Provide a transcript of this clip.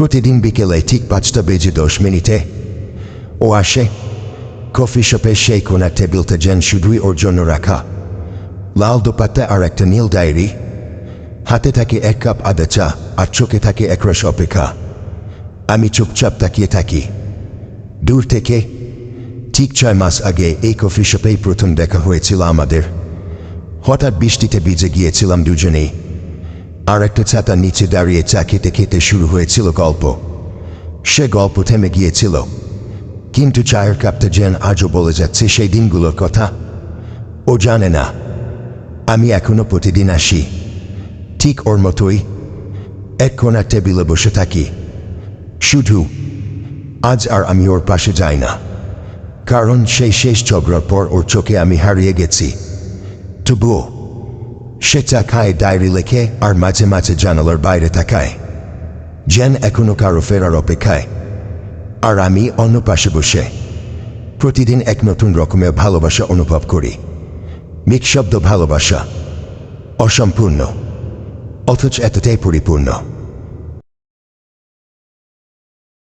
প্রতিদিন বিকেলে ঠিক পাঁচটা বেজে দশ মিনিটে ও আসে কফি শপে সেই কোনা টেবিলটা যেন শুধুই ওর জন্য রাখা লাল দোপাত্তা আর একটা নীল ডায়েরি হাতে থাকে এক কাপ আদা চা আর চোখে থাকে একরাশ অপেক্ষা আমি চুপচাপ তাকিয়ে থাকি দূর থেকে ঠিক ছয় মাস আগে এই কফি শপেই প্রথম দেখা হয়েছিল আমাদের হঠাৎ বৃষ্টিতে ভিজে গিয়েছিলাম দুজনেই আর একটা ছাতার নিচে দাঁড়িয়ে চা খেতে খেতে শুরু হয়েছিল গল্প। সে গল্প থেমে গিয়েছিল। কিন্তু চায়ের কাপটা যেন আজও বলে যাচ্ছে সেই দিনগুলোর কথা। ও জানে না। আমি এখনও প্রতিদিন আসি। ঠিক ওর মতোই। এক কোনা টেবিলে বসে থাকি। শুধু, আজ আর আমি ওর পাশে যাই না। কারণ সেই শেষ ঝগড়ার পর ওর চোখে আমি হারিয়ে গেছি। তবুও সে চা খায় ডায়েরি লেখে আর মাঝে মাঝে জানালার বাইরে তাকায় যেন এখনও কারও ফেরার অপেক্ষায় আর আমি অন্য পাশে বসে প্রতিদিন এক নতুন রকমের ভালোবাসা অনুভব করি নিঃশব্দ ভালোবাসা অসম্পূর্ণ অথচ এতটাই পরিপূর্ণ